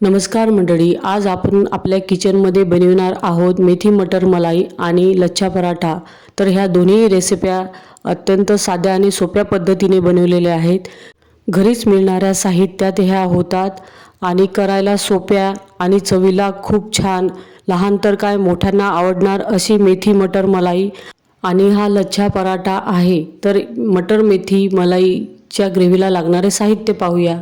नमस्कार मंडळी आज आपण आपल्या किचनमध्ये बनविणार आहोत मेथी मटर मलाई आणि लच्छा पराठा. तर ह्या दोन्ही रेसिप्या अत्यंत साध्या आणि सोप्या पद्धतीने बनवलेल्या आहेत. घरीच मिळणाऱ्या साहित्यात ह्या होतात आणि करायला सोप्या आणि चवीला खूप छान लहान तर काय मोठ्यांना आवडणार अशी मेथी मटर मलाई आणि हा लच्छा पराठा आहे. तर मटर मेथी मलाईच्या ग्रेव्हीला लागणारे साहित्य पाहूया.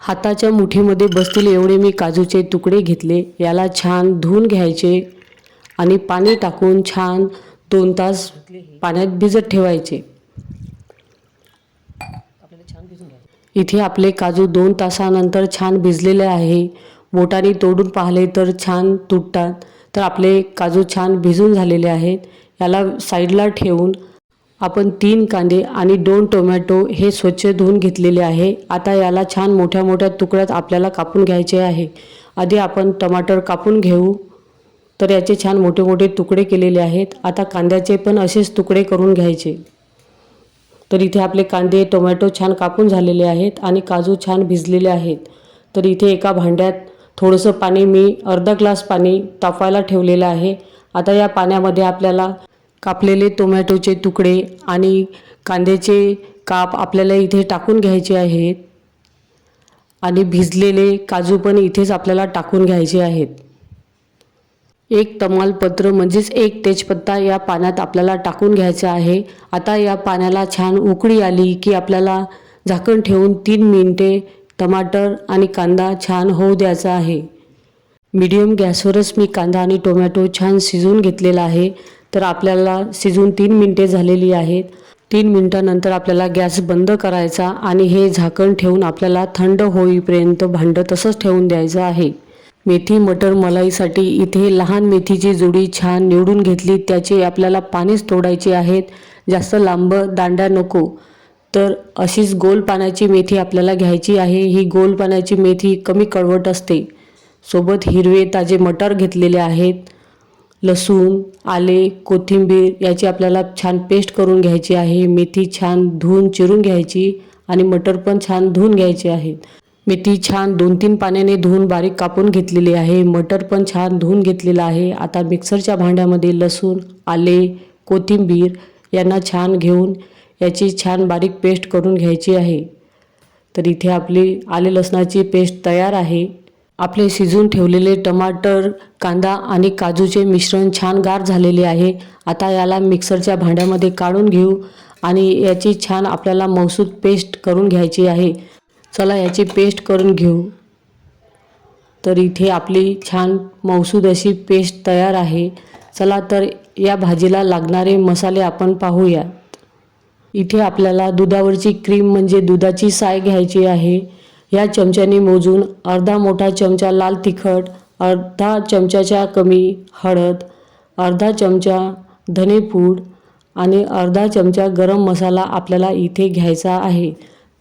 हाताच्या मुठीमध्ये बसतील एवढे मी काजूचे तुकडे घेतले. याला छान धुवून घ्यायचे आणि पाणी टाकून छान दोन तास पाण्यात भिजत ठेवायचे. इथे आपले काजू दोन तासानंतर छान भिजलेले आहे. बोटाने तोडून पाहिले तर छान तुटतात. तर आपले काजू छान भिजून झालेले आहेत. याला साईडला ठेवून आपण तीन कांदे आणि दोन टोमॅटो हे स्वच्छ धुवून घेतलेले आहे. आता याला छान मोठ्या मोठ्या तुकड्यात आपल्याला कापून घ्यायचे आहे. आधी आपण टमाटर कापून घेऊ. तर याचे छान मोठे मोठे तुकडे केलेले आहेत. आता कांद्याचे पण असेच तुकडे करून घ्यायचे. तर इथे आपले कांदे टोमॅटो छान कापून झालेले आहेत आणि काजू छान भिजलेले आहेत. तर इथे एका भांड्यात थोडंसं पाणी मी अर्धा ग्लास पाणी तापवायला ठेवलेलं आहे. आता या पाण्यामध्ये आपल्याला कापलेले टोमॅटोचे तुकडे आणि कांद्याचे काप आपल्याला इथे टाकून घ्यायचे आहेत. आणि भिजलेले काजू पण इथेच आपल्याला टाकून घ्यायचे आहेत. एक तमालपत्र म्हणजेच एक तेजपत्ता या पाण्यात आपल्याला टाकून घ्यायचा आहे. आता या पाण्याला छान उकळी आली की आपल्याला झाकण ठेवून तीन मिनिटे टमाटर आणि कांदा छान होऊ द्यायचा आहे. मीडियम गॅसवरच मी कांदा आणि टोमॅटो छान शिजवून घेतलेला आहे. तर आपल्याला शिजून तीन मिनटे झालेली आहेत. तीन मिनटानंतर आपल्याला गॅस बंद करायचा आणि हे झाकण ठेवून आपल्याला थंड होईपर्यंत भांडं तसंच ठेवून द्यायचं आहे. मेथी मटर मलाईसाठी इथे लहान मेथीची जोडी छान निवडून घेतली. त्याचे आपल्याला पानेच तोडायचे आहेत. जास्त लांब दांड्या नको. तर अशीच गोल पाण्याची मेथी आपल्याला घ्यायची आहे. ही गोल पाण्याची मेथी कमी कळवट असते. सोबत हिरवे ताजे मटर घेतलेले आहेत. लसूण आले कोथिंबीर याची आपल्याला छान पेस्ट करून घ्यायची आहे. मेथी छान धुवून चिरून घ्यायची आणि मटर पण छान धुवून घ्यायचे आहेत मेथी छान दोन तीन पाण्याने धुवून बारीक कापून घेतलेली आहे. मटर पण छान धुवून घेतलेलं आहे. आता मिक्सरच्या भांड्यामध्ये लसूण आले कोथिंबीर यांना छान घेऊन याची छान बारीक पेस्ट करून घ्यायची आहे. तर इथे आपली आले लसणाची पेस्ट तयार आहे. आपले शिजून ठेवलेले टमाटर कांदा आणि काजूचे मिश्रण छान गार झालेले आहे. आता याला मिक्सरच्या भांड्यामध्ये काढून घेऊ आणि याची छान आपल्याला मौसूद पेस्ट करून घ्यायची आहे. चला याची पेस्ट करून घेऊ. तर इथे आपली छान मौसूद अशी पेस्ट तयार आहे. चला तर या भाजीला लागणारे मसाले आपण पाहूया. इथे आपल्याला दुधावरची क्रीम म्हणजे दुधाची साय घ्यायची आहे. या चमच्याने मोजून अर्धा मोठा चमचा लाल तिखट अर्धा चमच्याच्या कमी हळद अर्धा चमचा धनेपूड आणि अर्धा चमचा गरम मसाला आपल्याला इथे घ्यायचा आहे.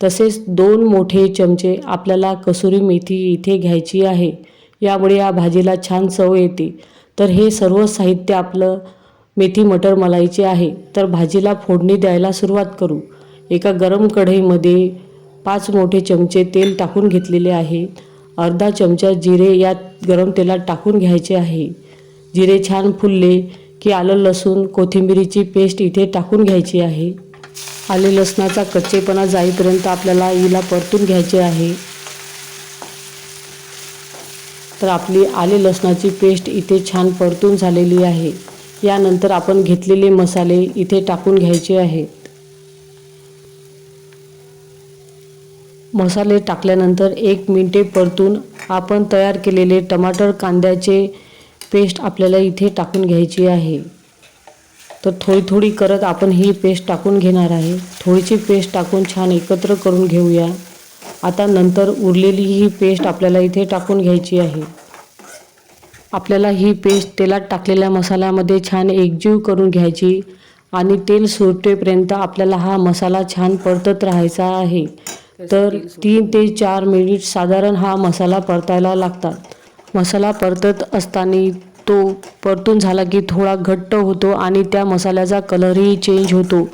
तसेच दोन मोठे चमचे आपल्याला कसुरी मेथी इथे घ्यायची आहे. यामुळे या भाजीला छान चव येते. तर हे सर्व साहित्य आपलं मेथी मटर मलाईचे आहे. तर भाजीला फोडणी द्यायला सुरुवात करू. एका गरम कढईमध्ये पाच मोठे चमचे तेल टाकून घेतलेले आहे. अर्धा चमचा जिरे यात गरम तेलात टाकून घ्यायचे आहे. जिरे छान फुलले की आलं लसूण कोथिंबिरीची पेस्ट इथे टाकून घ्यायची आहे. आले लसणाचा कच्चेपणा जाईपर्यंत आपल्याला हिला परतून घ्यायचे आहे. तर आपली आले लसणाची पेस्ट इथे छान परतून झालेली आहे. यानंतर आपण घेतलेले मसाले इथे टाकून घ्यायचे आहेत मसाले टाकल्यानंतर एक मिनटे परतून आपण तयार केलेले टमाटर कांद्याचे पेस्ट आपल्याला इथे टाकून घ्यायची आहे. तर थोडी थोडी करत आपण ही पेस्ट टाकून घेणार आहे. थोडीशी पेस्ट टाकून छान एकत्र करून घेऊया. आता नंतर उरलेली ही पेस्ट आपल्याला इथे टाकून घ्यायची आहे. आपल्याला ही पेस्ट तेलात टाकलेल्या मसाल्यामध्ये छान एकजीव करून घ्यायची आणि तेल सुटेपर्यंत आपल्याला हा मसाला छान परतत राहायचा आहे. तर तीन ते चार मिनिट साधारण हा मसाला परतायला लागतात. मसाला परतत असताना तो परतून झाला की थोडा घट्ट होतो आणि त्या मसाल्याचा कलरही चेंज होतो.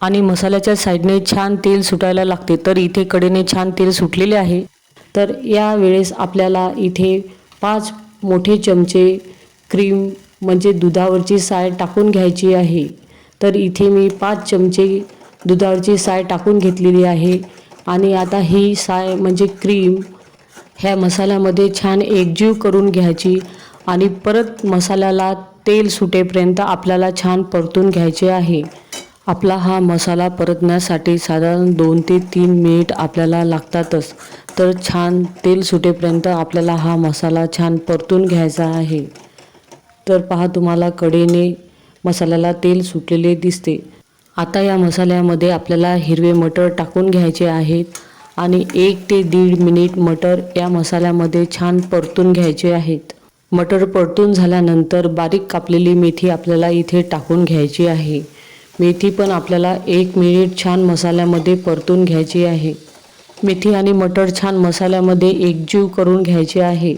आणि मसाल्याच्या साईडने छान तेल सुटायला लागते. तर इथे कडेने छान तेल सुटलेले आहे. तर या वेळेस आपल्याला इथे पाच मोठे चमचे क्रीम म्हणजे दुधावरची साय टाकून घ्यायची आहे. तर इथे मी पाच चमचे दुधावरची साय टाकून घेतलेली आहे. आणि आता ही साय म्हणजे क्रीम ह्या मसाल्यामध्ये छान एकजीव करून घ्यायची आणि परत मसाल्याला तेल सुटेपर्यंत आपल्याला छान परतून घ्यायचे आहे. आपला हा मसाला परतण्यासाठी साधारण दोन ते तीन मिनिट आपल्याला लागतातच. तर छान तेल सुटेपर्यंत आपल्याला हा मसाला छान परतून घ्यायचा आहे. तर पहा तुम्हाला कडेने मसाल्याला तेल सुटलेले दिसते. आता या मसाल्यामध्ये आपल्याला हिरवे मटर टाकून घ्यायचे आहेत आणि एक ते दीड मिनिट मटर या मसाल्यामध्ये छान परतून घ्यायचे आहेत. मटर परतून झाल्यानंतर बारीक कापलेली मेथी आपल्याला इथे टाकून घ्यायची आहे. मेथी पण आपल्याला एक मिनिट छान मसाल्यामध्ये परतून घ्यायची आहे. मेथी आणि मटर छान मसाल्यामध्ये एकजीव करून घ्यायचे आहे.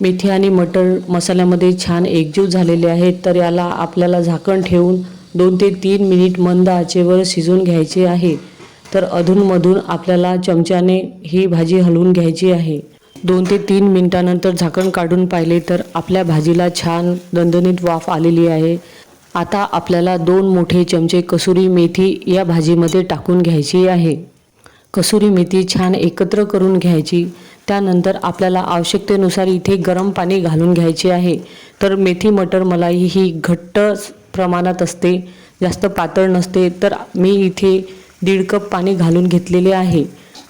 मेथी आणि मटर मसाल्यामध्ये छान एकजीव झालेले आहेत तर याला आपल्याला झाकण ठेवून दोन ते तीन मिनिट मंद आचेवर शिजवून घ्यायचे आहे. तर अधूनमधून आपल्याला चमच्याने ही भाजी हलवून घ्यायची आहे. दोन ते तीन मिनिटानंतर झाकण काढून पाहिले तर आपल्या भाजीला छान दणदणीत वाफ आलेली आहे. आता आपल्याला दोन मोठे चमचे कसुरी मेथी या भाजीमध्ये टाकून घ्यायची आहे. कसुरी मेथी छान एकत्र करून घ्यायची. त्यानंतर आपल्याला आवश्यकतेनुसार इथे गरम पाणी घालून घ्यायचे आहे. तर मेथी मटर मलाई ही घट्ट प्रमाणात असते जास्त पातळ नसते तर मी इथे दीड कप पाणी घालून घेतलेले आहे.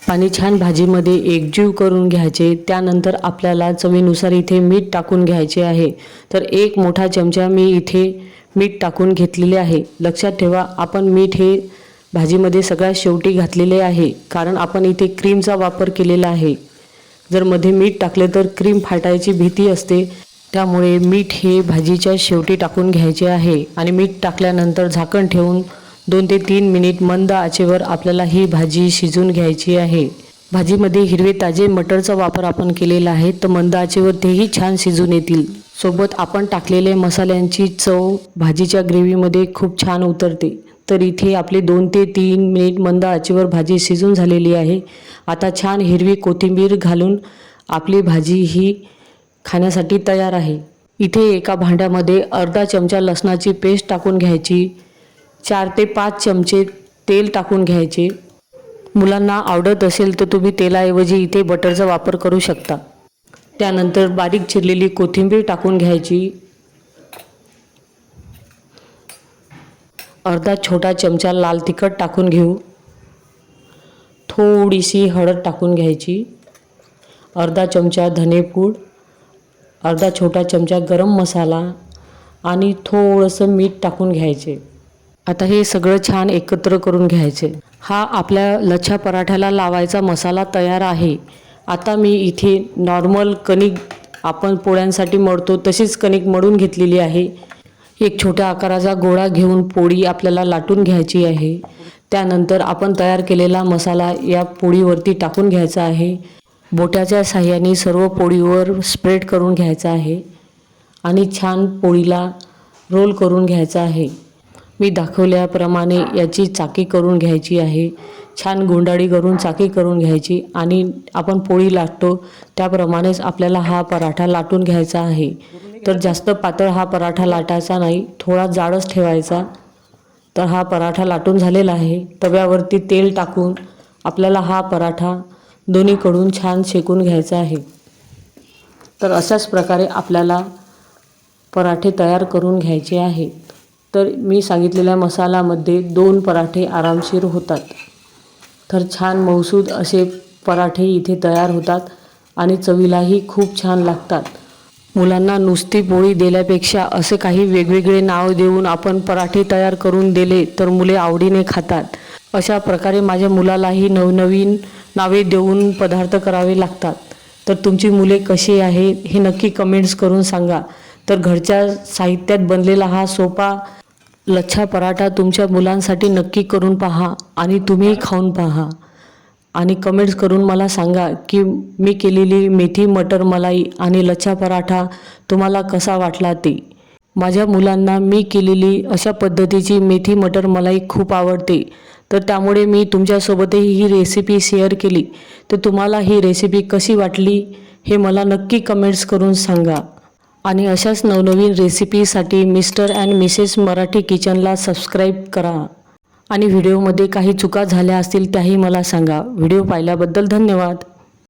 पाणी छान भाजीमध्ये एकजीव करून घ्यायचे त्यानंतर आपल्याला चवीनुसार इथे मीठ टाकून घ्यायचे आहे. तर एक मोठा चमचा मी इथे मीठ टाकून घेतलेले आहे. लक्षात ठेवा आपण मीठ हे भाजीमध्ये सगळ्यात शेवटी घातलेले आहे कारण आपण इथे क्रीमचा वापर केलेला आहे. जर मध्ये मीठ टाकले तर क्रीम फाटायची भीती असते. त्यामुळे मीठ हे भाजीच्या शेवटी टाकून घ्यायचे आहे आणि मीठ टाकल्यानंतर झाकण ठेवून दोन ते तीन मिनिट मंद आचेवर आपल्याला ही भाजी शिजून घ्यायची आहे. भाजीमध्ये हिरवे ताजे मटरचा वापर आपण केलेला आहे तर मंद आचेवर तेही छान शिजून येतील. सोबत आपण टाकलेले मसाल्यांची चव भाजीच्या ग्रेव्हीमध्ये खूप छान उतरते. तर इथे आपले दोन ते तीन मिनिट मंद आचेवर भाजी शिजून झालेली आहे. आता छान हिरवी कोथिंबीर घालून आपली भाजी ही खाण्यासाठी तयार आहे. इथे एका भांड्यामध्ये अर्धा चमचा लसणाची पेस्ट टाकून घ्यायची. चार ते पाच चमचे तेल टाकून घ्यायचे. मुलांना आवडत असेल तर तुम्ही तेलाऐवजी इथे बटरचा वापर करू शकता. त्यानंतर बारीक चिरलेली कोथिंबीर टाकून घ्यायची. अर्धा छोटा चमचा लाल तिखट टाकून घेऊ. थोडीशी हळद टाकून घ्यायची. अर्धा चमचा धनेपूड. अर्धा छोटा चमचा गरम मसाला आणि थोडंसं मीठ टाकून घ्यायचे. आता हे सगळं छान एकत्र करून घ्यायचे. हा आपल्या लच्छा पराठ्याला लावायचा मसाला तयार आहे. आता मी इथे नॉर्मल कणिक आपण पोळ्यांसाठी मळतो तशीच कणिक मळून घेतलेली आहे. एक छोट्या आकाराचा गोळा घेऊन पोळी आपल्याला लाटून घ्यायची आहे. त्यानंतर आपण तयार केलेला मसाला या पोळीवरती टाकून घ्यायचा आहे. बोट्याच्या साह्याने सर्व पोळीवर स्प्रेड करून घ्यायचा आहे आणि छान पोळीला रोल करून घ्यायचा आहे. मी दाखवल्याप्रमाणे याची चाकी करून घ्यायची आहे. छान गुंडाळी करून चाकी करून घ्यायची आणि आपण पोळी लाटतो त्याप्रमाणेच आपल्याला हा पराठा लाटून घ्यायचा आहे. तर जास्त पातळ हा पराठा लाटायचा नाही थोडा जाडच ठेवायचा. तर हा पराठा लाटून झालेला आहे. तव्यावरती तेल टाकून आपल्याला हा पराठा दोन्हीकडून छान शेकून घ्यायचं आहे. तर अशाच प्रकारे आपल्याला पराठे तयार करून घ्यायचे आहेत तर मी सांगितलेल्या मसाल्यामध्ये दोन पराठे आरामशीर होतात. तर छान मौसूद असे पराठे इथे तयार होतात आणि चवीलाही खूप छान लागतात. मुलांना नुसती पोळी दिल्यापेक्षा असे काही वेगवेगळे नाव देऊन आपण पराठे तयार करून दिले तर मुले आवडीने खातात. अशा प्रकारे माझ्या मुलालाही नवनवीन नावे देऊन पदार्थ करावे लागतात. तर तुमची मुले कशी आहे हे नक्की कमेंट्स करून सांगा. तर घरच्या साहित्यात बनलेला हा सोपा लच्छा पराठा तुमच्या मुलांसाठी नक्की करून पहा आणि तुम्ही खाऊन पहा. आणि कमेंट्स करून मला सांगा की मी केलेली मेथी मटर मलाई आणि लच्छा पराठा तुम्हाला कसा वाटला ते? माझ्या मुलांना मी केलेली अशा पद्धतीची मेथी मटर मलाई खूप आवडते. तर त्यामुळे मी तुमच्यासोबतही ही रेसिपी शेअर केली. तर तुम्हाला ही रेसिपी कशी वाटली हे मला नक्की कमेंट्स करून सांगा. आणि अशाच नवनवीन रेसिपीसाठी मिस्टर अँड मिसेस मराठी किचनला सबस्क्राईब करा. आणि व्हिडिओमध्ये काही चुका झाल्या असतील त्याही मला सांगा. व्हिडिओ पाहिल्याबद्दल धन्यवाद.